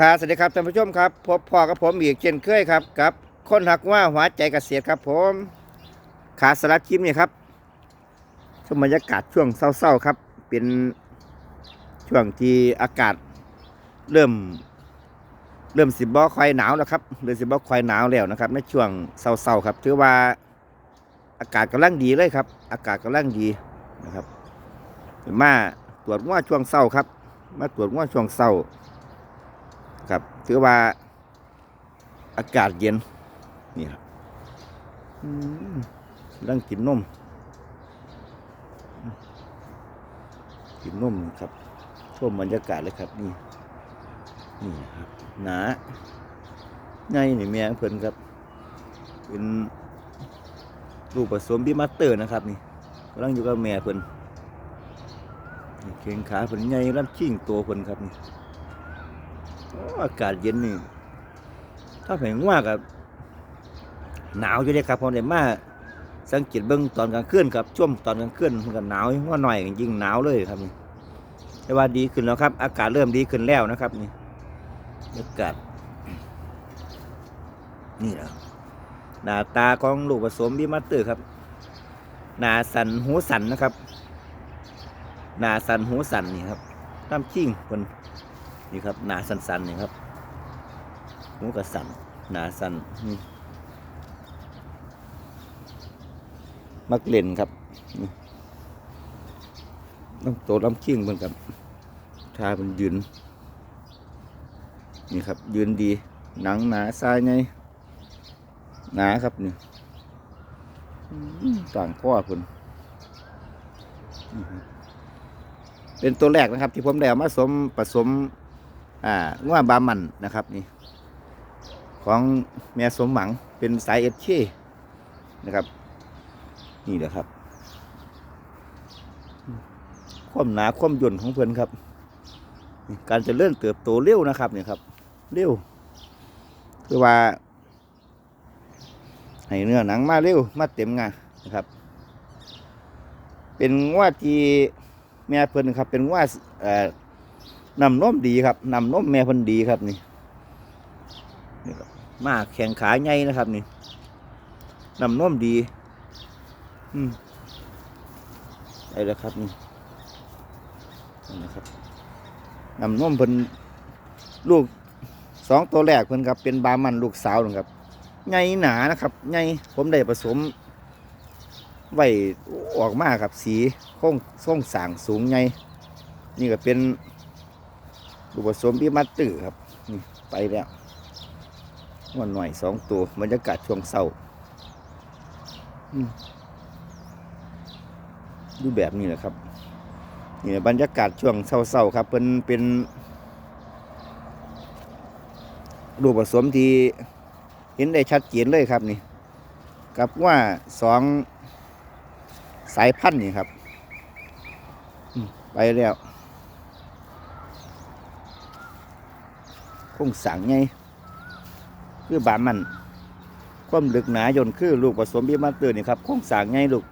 ครับสวัสดีครับท่านผู้ชมครับพบพ่อกับผมอีกเช่นเคยครับกับคนหักว่าหัวใจเกษตรครับผมขาสลัดคลิปนี่ครับชมบรรยากาศช่วงเศร้าๆครับ เป็นช่วงที่อากาศเริ่ม เริ่มสิบบ่คอยหนาวแล้วครับเริ่มสิบบ่คอยหนาวแล้วนะครับ ในช่วงเศร้าๆครับถือว่าอากาศกำลังดีเลยครับ อากาศกำลังดีนะครับมาตรวจว่าช่วงเศร้าครับ มาตรวจว่าช่วงเศร้า ครับถือว่าอากาศเย็น นี่ครับอืมนั่งกินนมกินนมครับชมบรรยากาศเลยครับนี่ นี่ครับ หนาไงนี่แม่ของเพิ่นครับ เป็นลูกผสมบิมาสเตอร์นะครับ นี่กำลังอยู่กับแม่เพิ่นเข่งขาเพิ่นใหญ่ลำชิ่งตัวเพิ่นครับนี่ อากาศเย็นนี่ถ้าแผงว่ากับหนาวอยู่เลยครับพอได้มาสังเกตเบิ้งตอนกลางคืนครับช่วงตอนกลางคืนมันก็หนาวว่าหน่อยยิ่งหนาวเลยครับนี่แต่ว่าดีขึ้นแล้วครับ อากาศเริ่มดีขึ้นแล้วนะครับ นี่อากาศนี่แหละหน้าตาของลูกผสมบีมาสเตอร์ครับ หน้าสันหูสันนะครับ หน้าสันหูสันนี่ครับน้ำชิ่งคน นี่ครับหนาสันๆนี่ครับหูกระสันหนาสันนี่มักเล่นครับนี่น้ำโตลำเคียงเหมือนกับทาเป็นยืน นี่ครับ ยืนดี หนังหนาทรายไงหนาครับนี่ต่างข้อคุณเป็นตัวแรกนะครับ ที่ผมได้มาสมผสม อ่าง่วบามันนะครับนี่ ของแม่สมหวังเป็นสายเอชเช่นะครับ นี่แหละครับความหนาความหย่นของเพื่อนครับ การจะเลื่อนเติบโตเร็วนะครับเนี่ยครับ เร็ว คือว่า ให้เนื้อหนังมาเร็วมาเต็มงานนะครับ เป็นว่าที่แม่เพื่อนครับ เป็นว่าเอ่อ นำนมดีครับนำนมแม่พันดีครับนี่นี่ครับมาแข่งขาใหญ่นะครับนี่นำนมดี อืมได้แล้วครับนี่นี่นะครับนำนมเพิ่นลูกสองตัวแรกเพิ่นครับ เป็นบามันลูกสาวนะครับใหญ่หนานะครับใหญ่ผมได้ผสมไว้ออกมาครับสีโค้งโค้งสางสูงใหญ่นี่ก็เป็น ลูกผสมพี่มัตตือครับนี่ไปแล้ววันหน่อยสองตัวบรรยากาศช่วงเศร้าดูแบบนี้แหละครับนี่บรรยากาศช่วงเศร้าๆครับเป็นเป็นลูกผสมที่เห็นได้ชัดเจนเลยครับนี่ กับว่าสองสายพันธุ์นี่ครับ ไปแล้ว คงสั่งไงคือบามันความลึกหนายนคือลูกผสมบีมาเตอร์นี่ครับคงสั่งไงลูก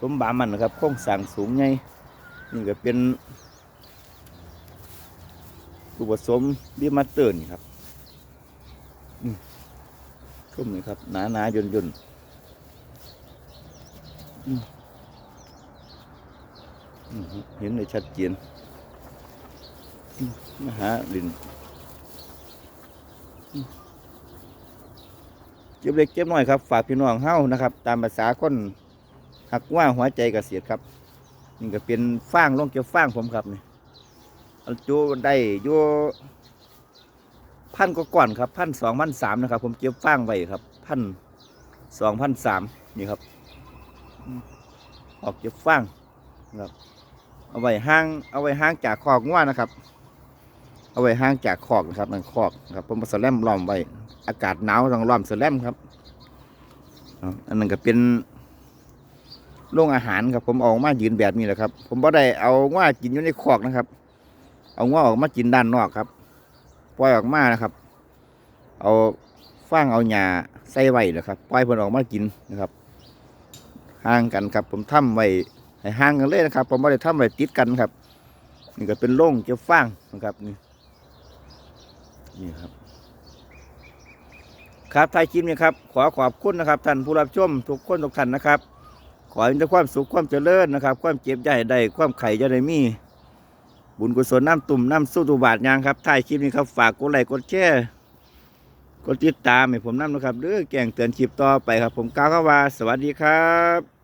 สมบามันนะครับคงสั่งสูงไงนี่ก็เป็นลูกผสมบีมาเตอร์นี่ครับชุ่มนี่ครับหนาหนายนยนเห็นได้ชัดเจนมาหาลิน เก็บเล็กเก็บน้อยครับ ฝากพี่น้องเฮ้านะครับ ตามภาษาคนหักว่าหัวใจกเกษตรครับนี่ก็เป็นฟางลงเก็บฟางผมครับนี่อันจูได้ยูพันกว่าก่อนครับพันสองพันสามนะครับ ผมเก็บฟางไว้ครับพันสองพันสามนี่ครับ ออกเก็บฟางครับเอาไว้ห่างเอาไว้ห่างจากคอกง่วนะครับ เอาไว้ห่างจากคอกนะครับนั่นคอกครับผมมาสแลมล้อมไว้ อากาศหนาวต้องล้อมสแลมครับอันนั้นก็เป็นโรงอาหารครับ ผมเอามายืนแบบนี้แหละครับ ผมบ่ได้เอาง่วกินอยู่ในคอกนะครับ เอาง่วออกมากินด้านนอกครับปล่อยออกมานะครับ เอาฟางเอาหญ้าใส่ไว้นะครับปล่อยเพิ่นออกมากินนะครับห่างกันครับ ผมทำไว้ให้ห่างกันเลยนะครับ ผมไม่ได้ทำไว้ติดกันครับ นี่ก็เป็นโล่งเจ้าฟางนะครับนี่ นี่ครับ ครับท้ายคลิปนี้ครับ ขอขอบคุณนะครับท่านผู้รับชมทุกคนทุกท่านนะครับ ขอให้มีแต่ความสุขความเจริญนะครับ ความเจ็บใหญ่ได้ความไข่จะได้มี บุญกุศลน้ำตุ่มน้ำสู้ตุบาทยางครับท้ายคลิปนี้ครับฝากกดไลค์กดแชร์กดติดตามให้ผมน้ำนะครับเด้อแก่งเตือนคลิปต่อไปครับ ผมก้าวเข้าว่า สวัสดีครับ